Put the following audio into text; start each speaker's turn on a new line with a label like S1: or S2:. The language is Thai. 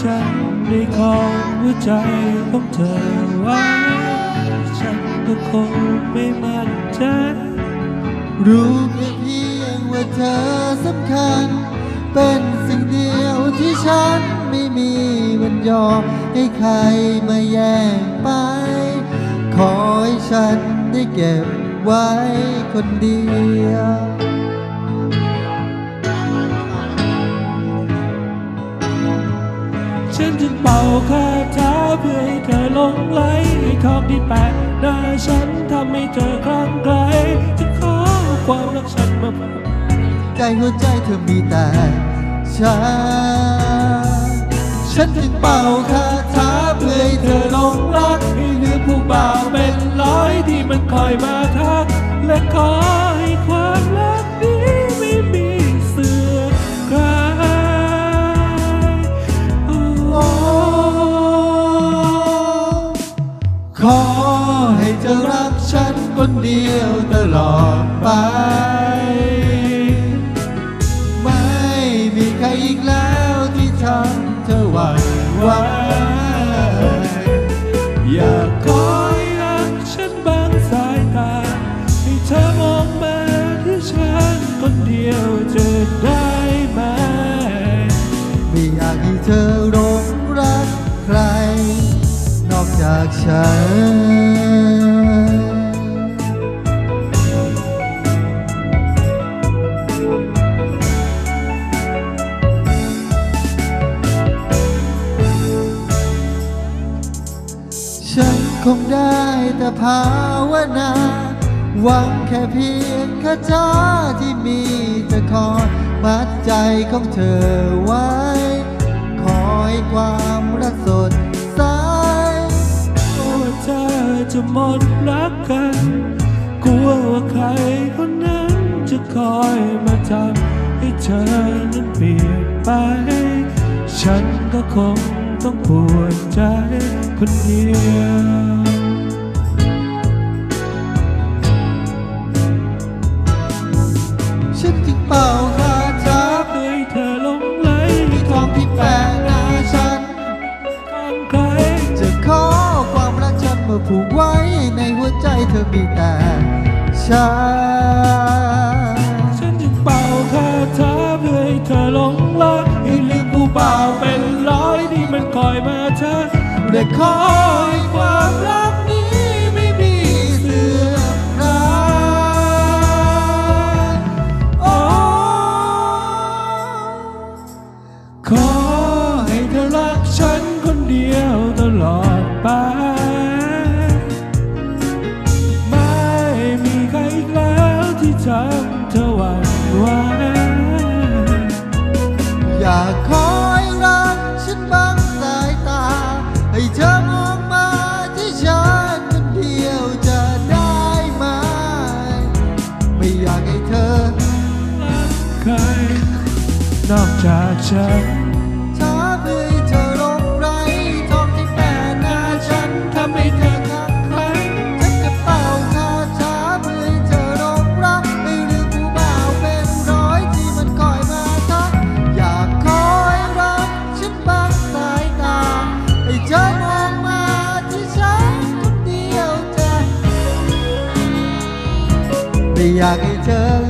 S1: ฉันได้ของหัวใจของเธอไว้ ฉันก็คงไม่มั่นใจ
S2: รู้แค่เพียงว่าเธอสำคัญ เป็นสิ่งเดียวที่ฉันไม่มีวันยอมให้ใครมาแย่งไป ขอให้ฉันได้เก็บไว้คนเดียว
S1: คาถาเพื่อให้เธอหลงไหลให้ทองที่แปะหน้าฉันทำให้เธอคลั่งไคล้จะขอความรักฉันมาผูก
S2: ใจหัวใจเธอมีแต่ฉันฉันถึงเป่าคาถาเพื่อให้เธอหลงรัก
S1: ให้ลืมผู้บ่าวเป็นร้อยที่มันคอยมาทักและขอ เดี
S2: ยวตลอดไป ไม่มีใครอีกแล้วที่ทำเธอหวั่นไหว
S1: อยากคอยรักฉันบางสายตา ให้เธอมองมาที่ฉันคนเดียวจะได้ไหม
S2: ไม่อยากให้เธอหลงรักใคร นอกจากฉัน งได้แต่ภาวนา หวังแค่เพียงคาถาที่มีจะคอมัดใจของเธอไว้ คอยความรักสดใส
S1: กลัวเธอจะหมดรักกัน กลัวว่าใครคนนั้นจะคอยมาทำให้เธอนั้นเปลี่ยนไป ฉันก็คง ต้องปวดใจคนเดียว
S2: ฉันจึงเป่าคาถา
S1: เพื่อให้เธอหลงไหล
S2: ที่ทองที่แปะหน้าฉัน
S1: ข้างใคร
S2: จะขอความรักฉันมาผูกไว้ในหัวใจเธอมีแต่ฉัน ขอให้ความรักนี้ไม่มีเสื่อมคลายโอ้
S1: ขอให้เธอรักฉันคนเดียวตลอดไป ไม่มีใครอีกแล้วที่ทำเธอหวั่นไหว
S2: อยากคอ จาก
S1: ฉัน
S2: ช้าเพื่อเธอหลงไหลทองที่แปะหน้าฉันทำให้เธอคักครั้งฉันจะเป่าคาถาเพื่อเธอหลงรักไม่ลืมผู้บ่าวเป็นร้อยที่มันคอยมาทักอยากคอยรักฉันบางสายตาให้เธอมองมาที่ฉันคนเดียวจะไม่อยากให้เธอ